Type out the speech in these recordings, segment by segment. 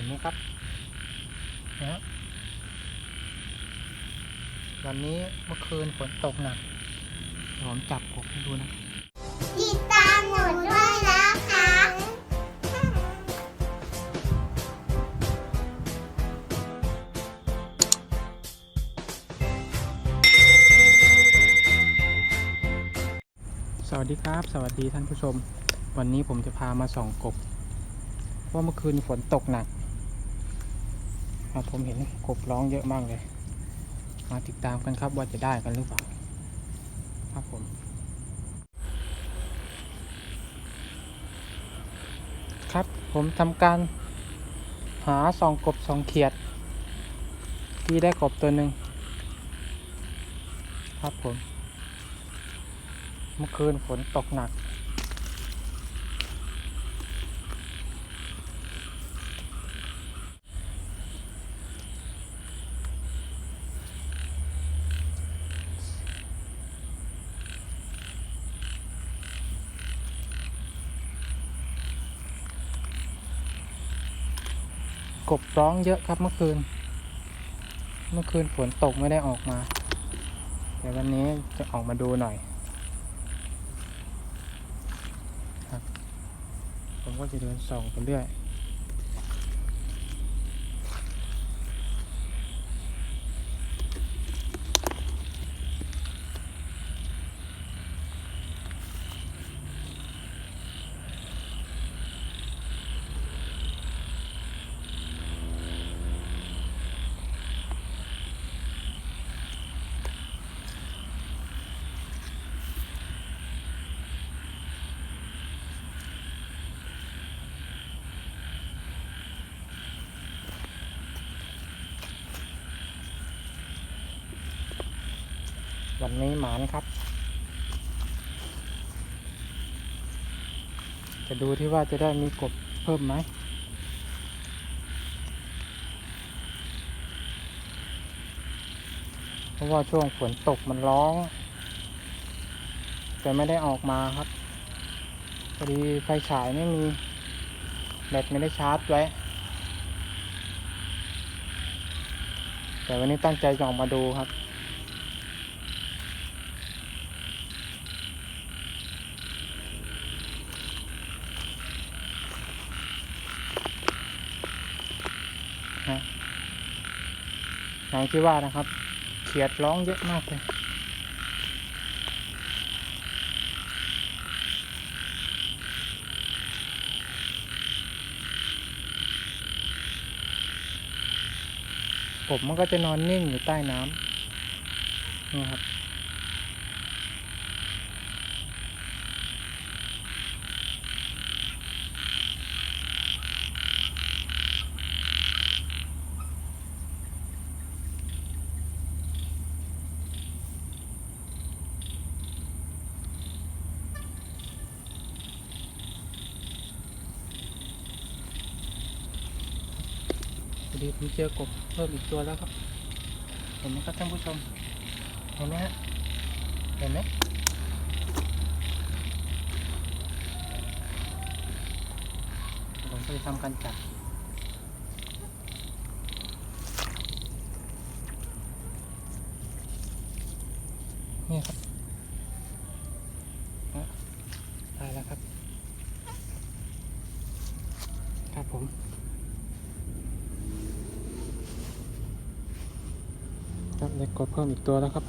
ห็นไหมครับนะฮะวันนี้เมื่อคืนฝนตกหนักเดี๋ยวผมจับกบให้ดูนะติดตามหนูด้วยนะคะสวัสดีครับ สวัสดีท่านผู้ชม วันนี้ผมจะพามาส่องกบ เพราะเมื่อคืนฝนตกหนัก ครับผมเห็นกบร้องเยอะมากเลย มาติดตามกันครับว่าจะได้กันหรือเปล่า ครับผม ครับผมทำการหาสองกบสองเขียด ที่ได้กบตัวหนึ่งครับผม เมื่อคืนฝนตกหนัก กบร้องเยอะครับเมื่อคืน เมื่อคืนฝนตกไม่ได้ออกมาแต่วันนี้จะออกมาดูหน่อยครับ ผมก็จะเดินส่องไปเรื่อย วันนี้หมานครับ จะดูที่ว่าจะได้มีกบเพิ่มไหมเพราะว่าช่วงฝนตกมันร้อง แต่ไม่ได้ออกมาครับพอดีไฟฉายไม่มีแบตไม่ได้ชาร์จไว้แต่วันนี้ตั้งใจจะออกมาดูครับ นะ อย่างที่ว่านะครับ เขียดร้องเยอะมากเลยผมมันก็จะนอนนิ่งอยู่ใต้น้ำนี่ครับ ดีผมเจอกบเพิ่มอีกตัวแล้วครับเห็นไหมครับท่านผู้ชมเห็นไหมฮะเห็นไหมผมจะทำการจับนี่ครับอะได้แล้วครับ ครับผม ครับเด็ กดเพิ่มอีกตัวแล้วครับ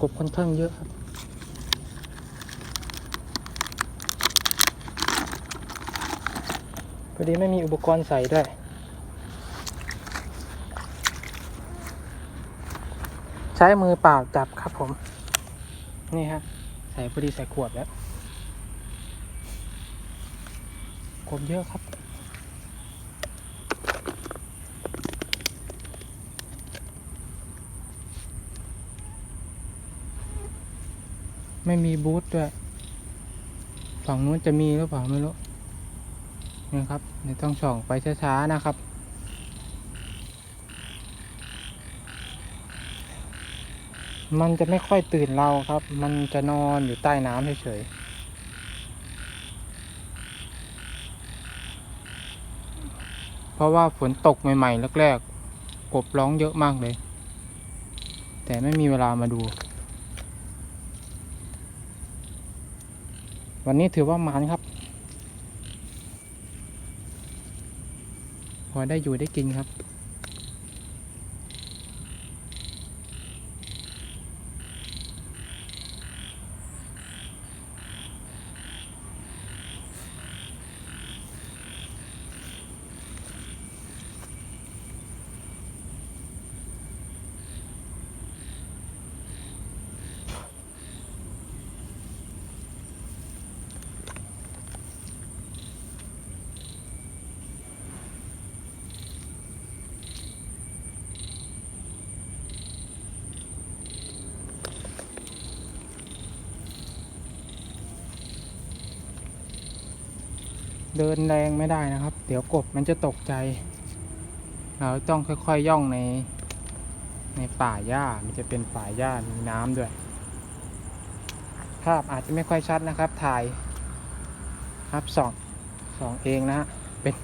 กบค่อนข้างเยอะครับพอดีไม่มีอุปกรณ์ใส่ด้วยใช้มือเปล่าจับครับผม นี่ฮะ ใส่พอดีใส่ขวดแล้ว กบเยอะครับ ไม่มีบูธด้วย ฝั่งนู้นจะมีหรือเปล่าไม่รู้นี่ครับเดี๋ยวต้องส่องไปช้าๆนะครับมันจะไม่ค่อยตื่นเราครับ มันจะนอนอยู่ใต้น้ำเฉยๆ เพราะว่าฝนตกใหม่ๆแรกๆกบร้องเยอะมากเลย แต่ไม่มีเวลามาดู วันนี้ถือว่ามานครับ พอได้อยู่ได้กินครับ เดินแรงไม่ได้นะครับ เดี๋ยวกบมันจะตกใจ เราต้องค่อยๆย่องใน ในป่าหญ้ามันจะเป็นป่าหญ้ามีน้ำด้วย ภาพอาจจะไม่ค่อยชัดนะครับ ถ่ายครับสองสองเองนะฮะเป็น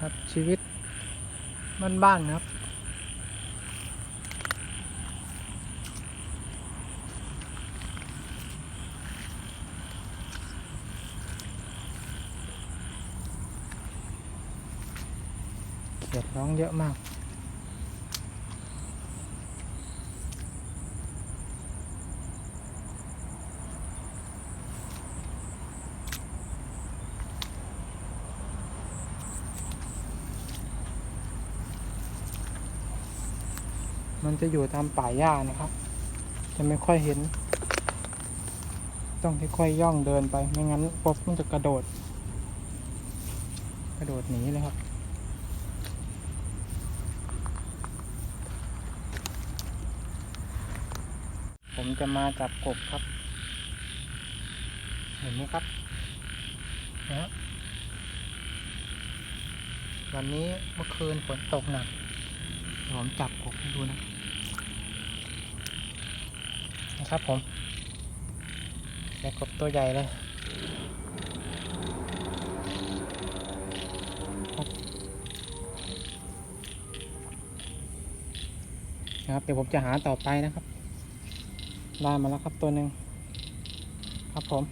ครับชีวิต บ้านๆครับเขียดร้องเยอะมาก มันจะอยู่ตามป่าหญ้านะครับ จะไม่ค่อยเห็น ต้องค่อยๆย่องเดินไป ไม่งั้นกบมันจะกระโดด กระโดดหนีเลยครับผมจะมาจับกบครับ เห็นไหมครับนะวันนี้เมื่อคืนฝนตกหนักผมจับกบให้ดูนะ นะครับผมได้กบตัวใหญ่เลยครับนะครับเดี๋ยวผมจะหาต่อไปนะครับได้มาแล้วครับตัวหนึ่งครับผม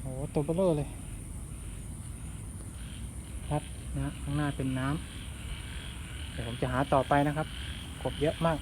โอ้ตัวเบลอเลยครับนะข้างหน้าเป็นน้ำเดี๋ยวผมจะหาต่อไปนะครับกบเยอะมาก